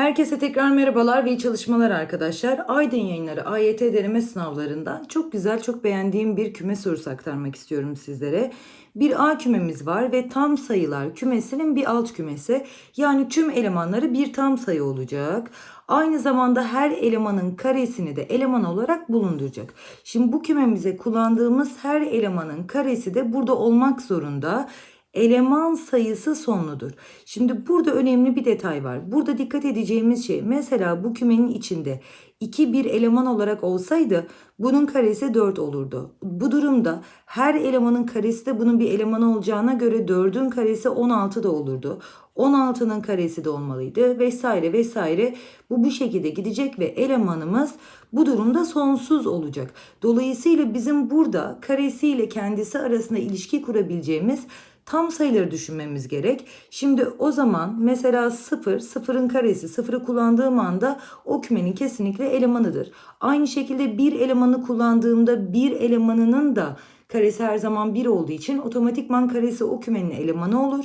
Herkese tekrar merhabalar ve iyi çalışmalar arkadaşlar. Aydın Yayınları AYT deneme sınavlarından çok güzel, çok beğendiğim bir küme sorusu aktarmak istiyorum sizlere. Bir A kümemiz var ve tam sayılar kümesinin bir alt kümesi. Yani tüm elemanları bir tam sayı olacak. Aynı zamanda her elemanın karesini de eleman olarak bulunduracak. Şimdi bu kümemize kullandığımız her elemanın karesi de burada olmak zorunda eleman sayısı sonludur. Şimdi burada önemli bir detay var. Burada dikkat edeceğimiz şey mesela bu kümenin içinde 2 bir eleman olarak olsaydı bunun karesi 4 olurdu. Bu durumda her elemanın karesi de bunun bir elemanı olacağına göre 4'ün karesi 16 da olurdu. 16'nın karesi de olmalıydı vesaire vesaire. Bu bu şekilde gidecek ve elemanımız bu durumda sonsuz olacak. Dolayısıyla bizim burada karesiyle kendisi arasında ilişki kurabileceğimiz tam sayıları düşünmemiz gerek. Şimdi o zaman mesela 0, 0'ın karesi 0'ı kullandığım anda o kümenin kesinlikle elemanıdır. Aynı şekilde bir elemanı kullandığımda bir elemanının da karesi her zaman 1 olduğu için otomatikman karesi o kümenin elemanı olur.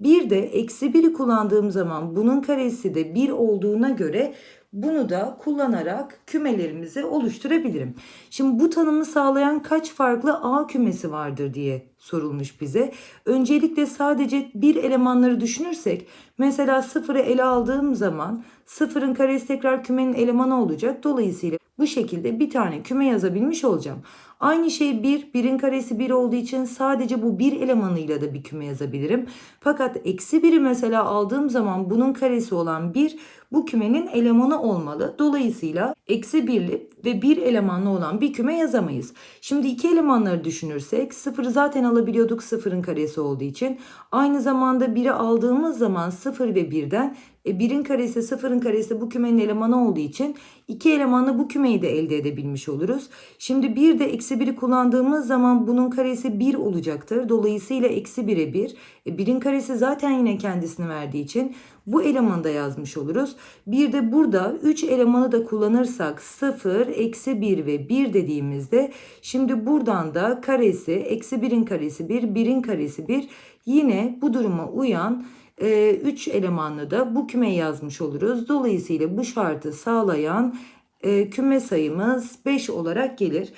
Bir de eksi 1'i kullandığım zaman bunun karesi de 1 olduğuna göre bunu da kullanarak kümelerimizi oluşturabilirim. Şimdi bu tanımı sağlayan kaç farklı A kümesi vardır diye sorulmuş bize. Öncelikle sadece bir elemanları düşünürsek mesela sıfırı ele aldığım zaman sıfırın karesi tekrar kümenin elemanı olacak. Dolayısıyla bu şekilde bir tane küme yazabilmiş olacağım. Aynı şey 1, 1'in karesi 1 olduğu için sadece bu bir elemanıyla da bir küme yazabilirim. Fakat eksi 1'i mesela aldığım zaman bunun karesi olan 1 bu kümenin elemanı olmalı. Dolayısıyla eksi 1'li ve bir elemanlı olan bir küme yazamayız. Şimdi iki elemanları düşünürsek 0'ı zaten alabiliyorduk 0'ın karesi olduğu için. Aynı zamanda 1'i aldığımız zaman 0 ve 1'den e, 1'in karesi 0'ın karesi bu kümenin elemanı olduğu için iki elemanlı bu kümeyi de elde edebilmiş oluruz. Şimdi bir de eksi 1'i kullandığımız zaman bunun karesi 1 olacaktır. Dolayısıyla eksi 1'e 1. E, 1'in karesi zaten yine kendisini verdiği için bu elemanı da yazmış oluruz. Bir de burada 3 elemanı da kullanırsak 0, eksi 1 ve 1 dediğimizde şimdi buradan da karesi eksi 1'in karesi 1, 1'in karesi 1 yine bu duruma uyan 3 elemanlı da bu küme yazmış oluruz. Dolayısıyla bu şartı sağlayan e, küme sayımız 5 olarak gelir.